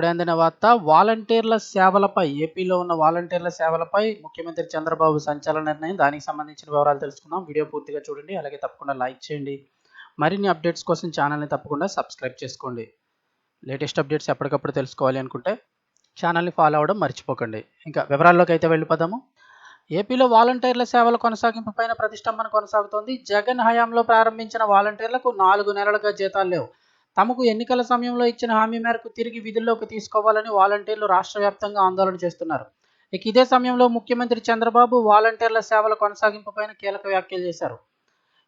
ఇప్పుడే అందిన వార్త వాలంటీర్ల సేవలపై ఏపీలో ఉన్న వాలంటీర్ల సేవలపై ముఖ్యమంత్రి చంద్రబాబు సంచలన నిర్ణయం. దానికి సంబంధించిన వివరాలు తెలుసుకుందాం. వీడియో పూర్తిగా చూడండి. అలాగే తప్పకుండా లైక్ చేయండి. మరిన్ని అప్డేట్స్ కోసం ఛానల్ని తప్పకుండా సబ్స్క్రైబ్ చేసుకోండి. లేటెస్ట్ అప్డేట్స్ ఎప్పటికప్పుడు తెలుసుకోవాలి అనుకుంటే ఛానల్ని ఫాలో అవ్వడం మర్చిపోకండి. ఇంకా వివరాల్లోకి అయితే వెళ్ళిపోదాము. ఏపీలో వాలంటీర్ల సేవల కొనసాగింపు పైన ప్రతిష్టంభన కొనసాగుతోంది. జగన్ హయాంలో ప్రారంభించిన వాలంటీర్లకు నాలుగు నెలలుగా జీతాలు లేవు. తమకు ఎన్నికల సమయంలో ఇచ్చిన హామీ మేరకు తిరిగి విధుల్లోకి తీసుకోవాలని వాలంటీర్లు రాష్ట్ర వ్యాప్తంగా ఆందోళన చేస్తున్నారు. ఇక ఇదే సమయంలో ముఖ్యమంత్రి చంద్రబాబు వాలంటీర్ల సేవల కొనసాగింపు పైన కీలక వ్యాఖ్యలు చేశారు.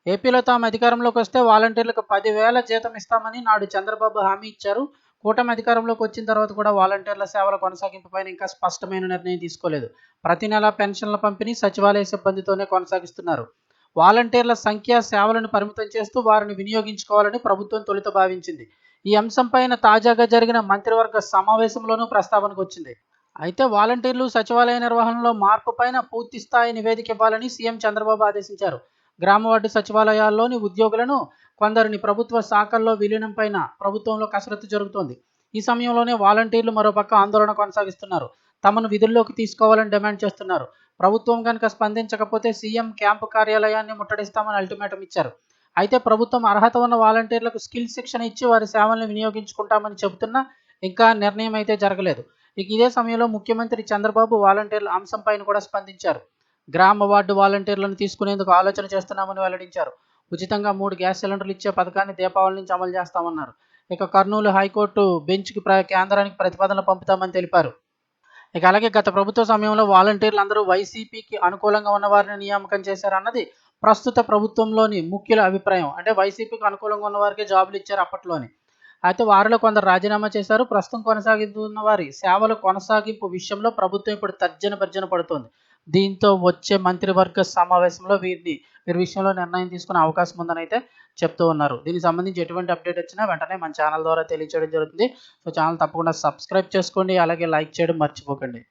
ఏపీలో తాము అధికారంలోకి వస్తే వాలంటీర్లకు పదివేల జీతం ఇస్తామని నాడు చంద్రబాబు హామీ ఇచ్చారు. కూటమి అధికారంలోకి వచ్చిన తర్వాత కూడా వాలంటీర్ల సేవల కొనసాగింపు పైన ఇంకా స్పష్టమైన నిర్ణయం తీసుకోలేదు. ప్రతి నెల పెన్షన్ల పంపిణీ సచివాలయ సిబ్బందితోనే కొనసాగిస్తున్నారు. వాలంటీర్ల సంఖ్య సేవలను పరిమితం చేస్తూ వారిని వినియోగించుకోవాలని ప్రభుత్వం తొలుత భావించింది. ఈ అంశంపైన తాజాగా జరిగిన మంత్రివర్గ సమావేశంలోనూ ప్రస్తావనకు వచ్చింది. అయితే వాలంటీర్లు సచివాలయ నిర్వహణలో మార్పు పైన పూర్తి స్థాయి నివేదిక ఇవ్వాలని సీఎం చంద్రబాబు ఆదేశించారు. గ్రామ వార్డు సచివాలయాల్లోని ఉద్యోగులను కొందరిని ప్రభుత్వ శాఖల్లో విలీనం పైన ప్రభుత్వంలో కసరత్తు జరుగుతోంది. ఈ సమయంలోనే వాలంటీర్లు మరోపక్క ఆందోళన కొనసాగిస్తున్నారు. తమను విధుల్లోకి తీసుకోవాలని డిమాండ్ చేస్తున్నారు. ప్రభుత్వం కనుక స్పందించకపోతే సీఎం క్యాంపు కార్యాలయాన్ని ముట్టడిస్తామని అల్టిమేటం ఇచ్చారు. అయితే ప్రభుత్వం అర్హత ఉన్న వాలంటీర్లకు స్కిల్ శిక్షణ ఇచ్చి వారి సేవలను వినియోగించుకుంటామని చెబుతున్నా ఇంకా నిర్ణయం అయితే జరగలేదు. ఇక ఇదే సమయంలో ముఖ్యమంత్రి చంద్రబాబు వాలంటీర్ల అంశంపైన కూడా స్పందించారు. గ్రామ వార్డు వాలంటీర్లను తీసుకునేందుకు ఆలోచన చేస్తున్నామని వెల్లడించారు. ఉచితంగా మూడు గ్యాస్ సిలిండర్లు ఇచ్చే పథకాన్ని దీపావళి నుంచి అమలు చేస్తామన్నారు. ఇక కర్నూలు హైకోర్టు బెంచ్కి ప్ర కేంద్రానికి ప్రతిపాదనలు పంపుతామని తెలిపారు. ఇక అలాగే గత ప్రభుత్వ సమయంలో వాలంటీర్లు అందరూ వైసీపీకి అనుకూలంగా ఉన్న వారిని నియామకం చేశారన్నది ప్రస్తుత ప్రభుత్వంలోని ముఖ్యుల అభిప్రాయం. అంటే వైసీపీకి అనుకూలంగా ఉన్న వారికి జాబులు ఇచ్చారు అప్పట్లోని. అయితే వారిలో కొందరు రాజీనామా చేశారు. ప్రస్తుతం కొనసాగుతున్న వారి సేవల కొనసాగింపు విషయంలో ప్రభుత్వం ఇప్పుడు తర్జన భర్జన పడుతోంది. దీంతో వచ్చే మంత్రివర్గ సమావేశంలో వీరిని వీరి విషయంలో నిర్ణయం తీసుకునే అవకాశం ఉందని అయితే చెప్తూ ఉన్నారు. దీనికి సంబంధించి ఎటువంటి అప్డేట్ వచ్చినా వెంటనే మన ఛానల్ ద్వారా తెలియచేయడం జరుగుతుంది. సో ఛానల్ తప్పకుండా సబ్స్క్రైబ్ చేసుకోండి. అలాగే లైక్ చేయడం మర్చిపోకండి.